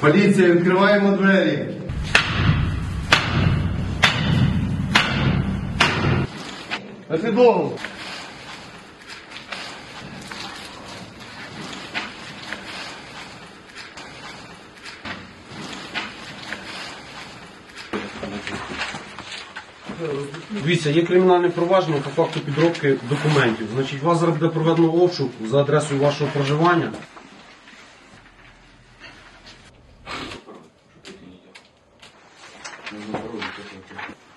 Поліція, відкриваємо двері. На. Дивіться, є кримінальне провадження по факту підробки документів. Значить, вас зараз буде проведено обшук за адресою вашого проживання. 就就就。就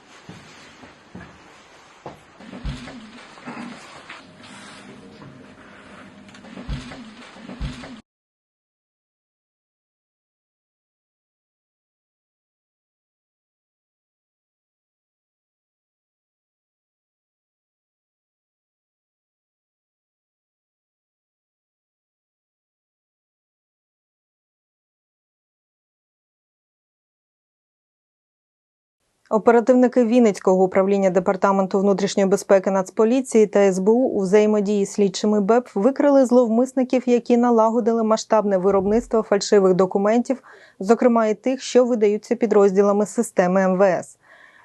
Оперативники Вінницького управління департаменту внутрішньої безпеки Нацполіції та СБУ у взаємодії з слідчими БЕП викрили зловмисників, які налагодили масштабне виробництво фальшивих документів, зокрема і тих, що видаються підрозділами системи МВС.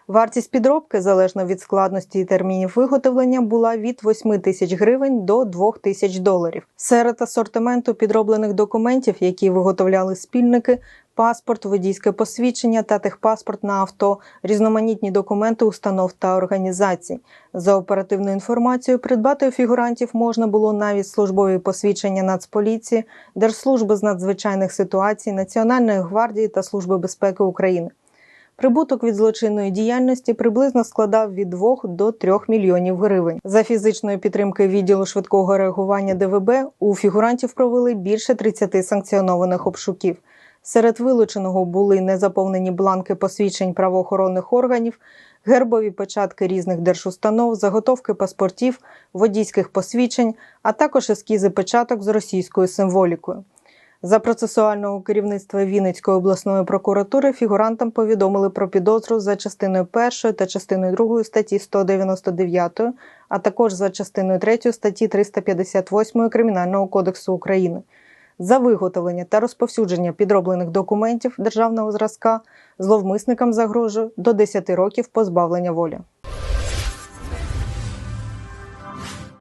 Вартість підробки, залежно від складності і термінів виготовлення, була від 8 тисяч гривень до 2 тисяч доларів. Серед асортименту підроблених документів, які виготовляли спільники, паспорт, водійське посвідчення та техпаспорт на авто, різноманітні документи установ та організацій. За оперативною інформацією, придбати у фігурантів можна було навіть службові посвідчення Нацполіції, Держслужби з надзвичайних ситуацій, Національної гвардії та Служби безпеки України. Прибуток від злочинної діяльності приблизно складав від 2 до 3 мільйонів гривень. За фізичної підтримки відділу швидкого реагування ДВБ у фігурантів провели більше 30 санкціонованих обшуків. Серед вилученого були незаповнені бланки посвідчень правоохоронних органів, гербові печатки різних держустанов, заготовки паспортів, водійських посвідчень, а також ескізи печаток з російською символікою. За процесуального керівництва Вінницької обласної прокуратури фігурантам повідомили про підозру за частиною 1 та частиною 2 статті 199, а також за частиною 3 статті 358 Кримінального кодексу України. За виготовлення та розповсюдження підроблених документів державного зразка зловмисникам загрожує до 10 років позбавлення волі.